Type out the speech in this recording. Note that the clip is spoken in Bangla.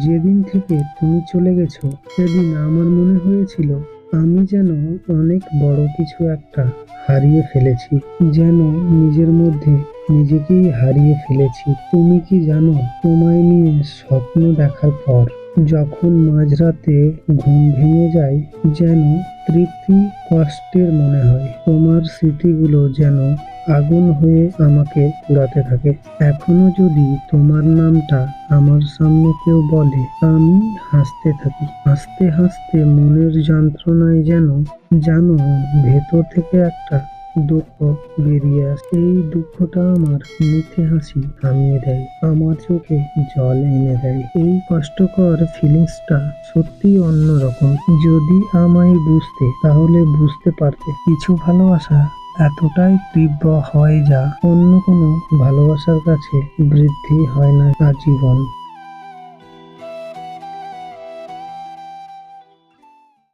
যেদিন থেকে তুমি চলে গেছো, সেদিন আমার মনে হয়েছিল আমি যেন অনেক বড় কিছু একটা হারিয়ে ফেলেছি, যেন নিজের মধ্যে নিজেকেই হারিয়ে ফেলেছি। তুমি কি জানো, তোমায় নিয়ে স্বপ্ন দেখার পর, যখন মাঝরাতে ঘুম ভেঙে যায়, যেন তৃপ্তি কষ্টের মনে হয়। তোমার স্মৃতিগুলো যেন আগুন হয়ে আমাকে পুড়াতে থাকে। এখনও যদি তোমার নামটা আমার সামনে কেউ বলে, আমি হাসতে থাকি। হাসতে হাসতে মনের যন্ত্রণায় যেন জানো ভেতর থেকে একটা দুঃখ বেরিয়ে আসে। এই দুঃখটা আমার মিঠে হাসি থামিয়ে দেয়, আমার চোখে জল এনে দেয়। এই কষ্টকর ফিলিংসটা সত্যি অন্যরকম। যদি আমায় বুঝতে, তাহলে বুঝতে পারতে। কিছু ভালোবাসা এতটাই তীব্র হয় যা অন্য কোনো ভালোবাসার কাছে বৃদ্ধি হয় না আজীবন।